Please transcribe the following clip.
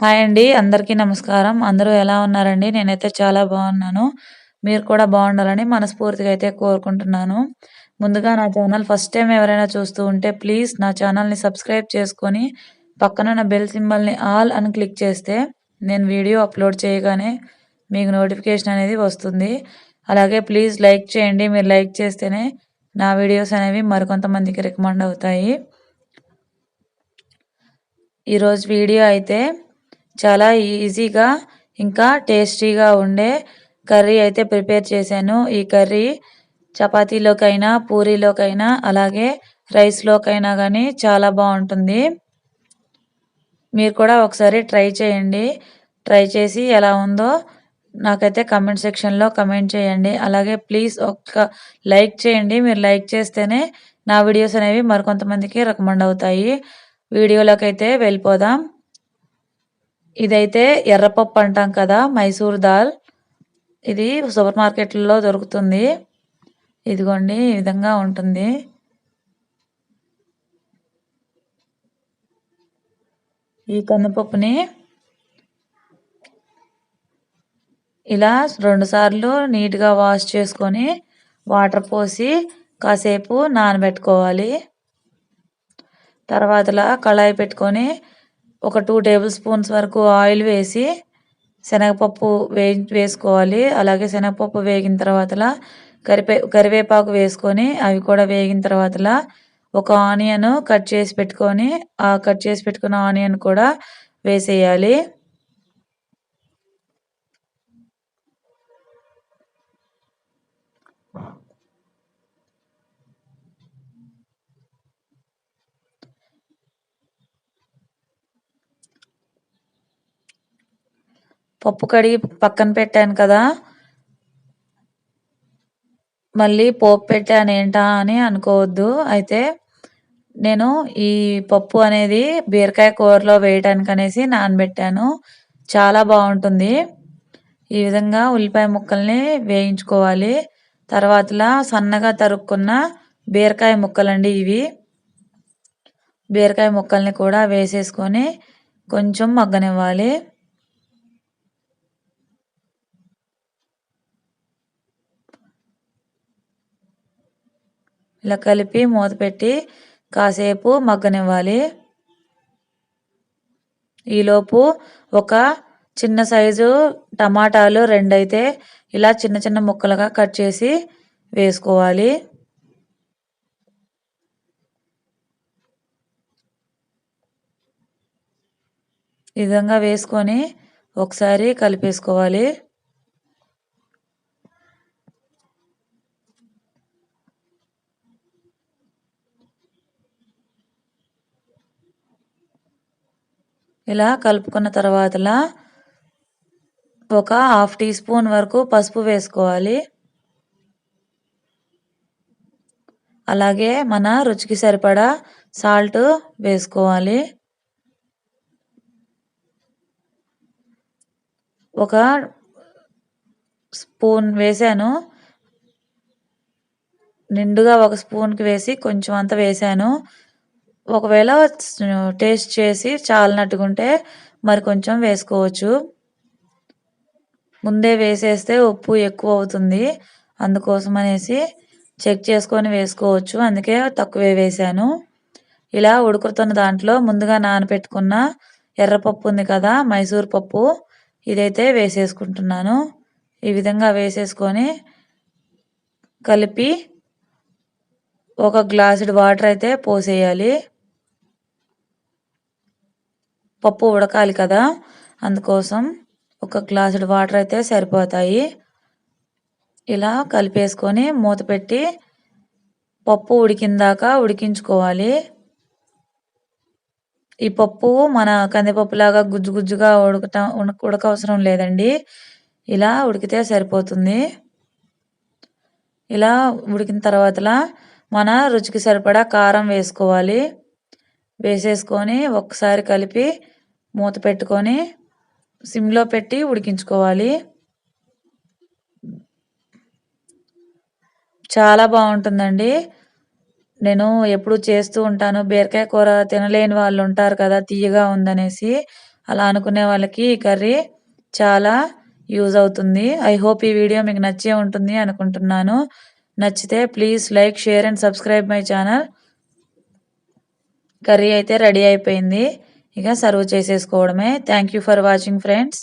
Hi అండి అందరికీ నమస్కారం. అందరూ ఎలా ఉన్నారండి? నేనైతే చాలా బాగున్నాను. మీరు కూడా బాగుండాలని మనస్ఫూర్తిగా అయితే కోరుకుంటున్నాను. ముందుగా నా ఛానల్ ఫస్ట్ టైం ఎవరైనా చూస్తూ ఉంటే ప్లీజ్ నా ఛానల్ని సబ్స్క్రైబ్ చేసుకొని పక్కన నా బెల్ సింబల్ని ఆల్ అని క్లిక్ చేస్తే నేను వీడియో అప్లోడ్ చేయగానే మీకు నోటిఫికేషన్ అనేది వస్తుంది. అలాగే ప్లీజ్ లైక్ చేయండి. మీరు లైక్ చేస్తేనే నా వీడియోస్ అనేవి మరికొంతమందికి రికమెండ్ అవుతాయి. ఈరోజు వీడియో అయితే చాలా ఈజీగా ఇంకా టేస్టీగా ఉండే కర్రీ అయితే ప్రిపేర్ చేశాను. ఈ కర్రీ చపాతీలోకైనా పూరీలోకైనా అలాగే రైస్లోకైనా కానీ చాలా బాగుంటుంది. మీరు కూడా ఒకసారి ట్రై చేయండి. ట్రై చేసి ఎలా ఉందో నాకైతే కమెంట్ సెక్షన్లో కమెంట్ చేయండి. అలాగే ప్లీజ్ ఒక్క లైక్ చేయండి. మీరు లైక్ చేస్తేనే నా వీడియోస్ అనేవి మరికొంతమందికి రికమెండ్ అవుతాయి. వీడియోలోకి అయితే వెళ్ళిపోదాం. ఇదైతే ఎర్రపప్పు అంటాం కదా మైసూర్ దాల్. ఇది సూపర్ మార్కెట్లలో దొరుకుతుంది. ఇదిగోండి ఈ విధంగా ఉంటుంది. ఈ కందిపప్పుని ఇలా రెండుసార్లు నీట్గా వాష్ చేసుకొని వాటర్ పోసి కాసేపు నానబెట్టుకోవాలి. తర్వాతలా కళాయి పెట్టుకొని ఒక టూ టేబుల్ స్పూన్స్ వరకు ఆయిల్ వేసి శనగపప్పు వే వేసుకోవాలి. అలాగే శనగపప్పు వేగిన తర్వాతలా కరివే కరివేపాకు వేసుకొని అవి కూడా వేగిన తర్వాతలా ఒక ఆనియన్ కట్ చేసి పెట్టుకొని ఆ కట్ చేసి పెట్టుకున్న ఆనియన్ కూడా వేసేయాలి. పప్పు కడిగి పక్కన పెట్టాను కదా. మళ్ళీ పోపు పెట్టాను ఏంటా అని అనుకోవద్దు. అయితే నేను ఈ పప్పు అనేది బీరకాయ కూరలో వేయటానికి అనేసి నానబెట్టాను. చాలా బాగుంటుంది. ఈ విధంగా ఉల్లిపాయ ముక్కల్ని వేయించుకోవాలి. తర్వాతలా సన్నగా తరుక్కున్న బీరకాయ ముక్కలండి ఇవి. బీరకాయ ముక్కల్ని కూడా వేసేసుకొని కొంచెం మగ్గనివ్వాలి. ఇలా కలిపి మూత పెట్టి కాసేపు మగ్గనివ్వాలి. ఈలోపు ఒక చిన్న సైజు టమాటాలు రెండైతే ఇలా చిన్న చిన్న ముక్కలుగా కట్ చేసి వేసుకోవాలి. ఈ విధంగా వేసుకొని ఒకసారి కలిపేసుకోవాలి. ఇలా కలుపుకున్న తర్వాతలా ఒక హాఫ్ టీ స్పూన్ వరకు పసుపు వేసుకోవాలి. అలాగే మన రుచికి సరిపడా సాల్ట్ వేసుకోవాలి. ఒక స్పూన్ వేసాను. నిండుగా ఒక స్పూన్కి వేసి కొంచెం అంత వేసాను. ఒకవేళ టేస్ట్ చేసి చాలినట్టుకుంటే మరి కొంచెం వేసుకోవచ్చు. ముందే వేసేస్తే ఉప్పు ఎక్కువ అవుతుంది అందుకోసం అనేసి చెక్ చేసుకొని వేసుకోవచ్చు. అందుకే తక్కువే వేసాను ఇలా ఉడుకుతున్న దాంట్లో ముందుగా నానబెట్టుకున్న ఎర్రపప్పు ఉంది కదా మైసూర్ పప్పు ఇదైతే వేసేసుకుంటున్నాను. ఈ విధంగా వేసేసుకొని కలిపి ఒక గ్లాసుడు వాటర్ అయితే పోసేయాలి. పప్పు ఉడకాలి కదా అందుకోసం ఒక గ్లాసుడు వాటర్ అయితే సరిపోతాయి. ఇలా కలిపేసుకొని మూత పెట్టి పప్పు ఉడికిందాక ఉడికించుకోవాలి. ఈ పప్పు మన కందిపప్పులాగా గుజ్జు గుజ్జుగా ఉడకటం ఉడకవసరం లేదండి. ఇలా ఉడికితే సరిపోతుంది. ఇలా ఉడికిన తర్వాతలా మన రుచికి సరిపడా కారం వేసుకోవాలి. వేసేసుకొని ఒకసారి కలిపి మూత పెట్టుకొని సిమ్లో పెట్టి ఉడికించుకోవాలి. చాలా బాగుంటుందండి. నేను ఎప్పుడు చేస్తూ ఉంటాను. బీరకాయ కూర తినలేని వాళ్ళు ఉంటారు కదా తీయగా ఉందనేసి. అలా అనుకునే వాళ్ళకి ఈ కర్రీ చాలా యూజ్ అవుతుంది. ఐ హోప్ ఈ వీడియో మీకు నచ్చే ఉంటుంది అనుకుంటున్నాను. నచ్చితే please like share and subscribe my channel. Curry అయితే రెడీ అయిపోయింది. ఇక సర్వ్ చేసేసుకోవడమే. Thank for watching friends